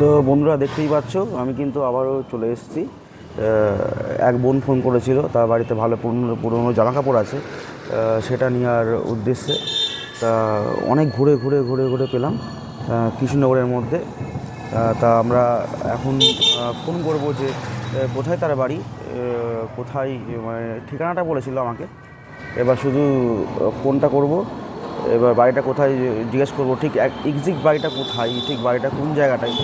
তো বন্ধুরা দেখতেই পাচ্ছ, আমি কিন্তু আবারও চলে এসেছি। এক বোন ফোন করেছিল, তার বাড়িতে ভালো পুরনো পুরনো জামা কাপড় আছে সেটা নেওয়ার উদ্দেশ্যে, তা অনেক ঘুরে ঘুরে ঘুরে ঘুরে পেলাম কৃষ্ণনগরের মধ্যে। তা আমরা এখন ফোন করব যে কোথায় তার বাড়ি? কোথায় মানে ঠিকানাটা বলেছিল আমাকে। এবার শুধু ফোনটা করব। এবার বাড়িটা কোথায় জিজ্ঞেস করব, ঠিক এক এক্সিক্ট বাড়িটা কোথায়, ঠিক বাড়িটা কোন জায়গাটায়?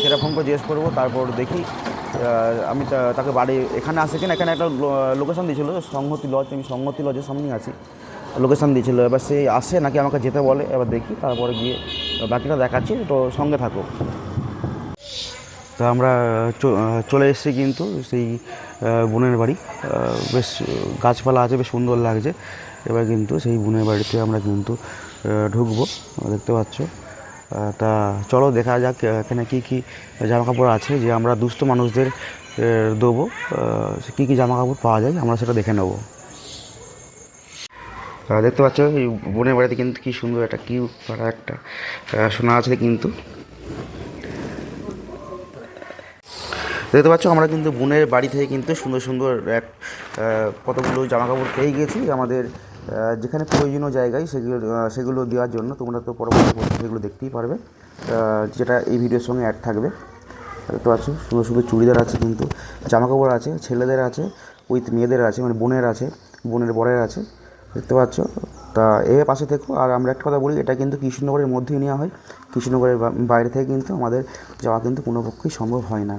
সেটা ফোন করে জিজ্ঞেস করব, তারপর দেখি আমি তাকে বাড়ি, এখানে আসে কিনা? এখানে একটা লোকেশান দিয়েছিল, সংহতি লজ আমি সংহতি লজের সামনেই আছি। লোকেশান দিয়েছিলো, এবার সে আসে নাকি আমাকে যেতে বলে, এবার দেখি, তারপরে গিয়ে বাকিটা দেখাচ্ছি, তো সঙ্গে থাকো। তো আমরা চলে এসেছি কিন্তু সেই বোনের বাড়ি। বেশ গাছপালা আছে, বেশ সুন্দর লাগছে। এবার কিন্তু সেই বোনের বাড়িতে আমরা কিন্তু ঢুকবো, দেখতে পাচ্ছ। তা চলো দেখা যাক এখানে কী কী জামা কাপড় আছে যে আমরা দুস্থ মানুষদের দেবো। কী কী জামা কাপড় পাওয়া যায় আমরা সেটা দেখে নেব। দেখতে পাচ্ছ এই বোনের বাড়িতে কিন্তু কি সুন্দর একটা কিউ করা একটা সোনা আছে কিন্তু। দেখতে পাচ্ছ, আমরা কিন্তু বোনের বাড়ি থেকে কিন্তু সুন্দর সুন্দর এক কতগুলো জামা কাপড় পেয়ে গেছি। আমাদের যেখানে প্রয়োজনীয় জায়গায় সেগুলো সেগুলো দেওয়ার জন্য তোমরা তো পরবর্তী পর্বে সেগুলো দেখতেই পারবে। যেটা এই ভিডিওর সঙ্গে অ্যাড থাকবে। দেখতে পাচ্ছ, সুন্দর সুন্দর চুড়িদার আছে কিন্তু জামা কাপড় আছে, ছেলেদের আছে, উইথ মেয়েদের আছে মানে বোনের আছে, বোনের বরের আছে। দেখতে পাচ্ছ, তা এর পাশে থেকো। আর আমরা একটা কথা বলি, এটা কিন্তু কৃষ্ণনগরের মধ্যেই নেওয়া হয়। কৃষ্ণনগরের বাইরে থেকে কিন্তু আমাদের যাওয়া কিন্তু কোনো পক্ষেই সম্ভব হয় না।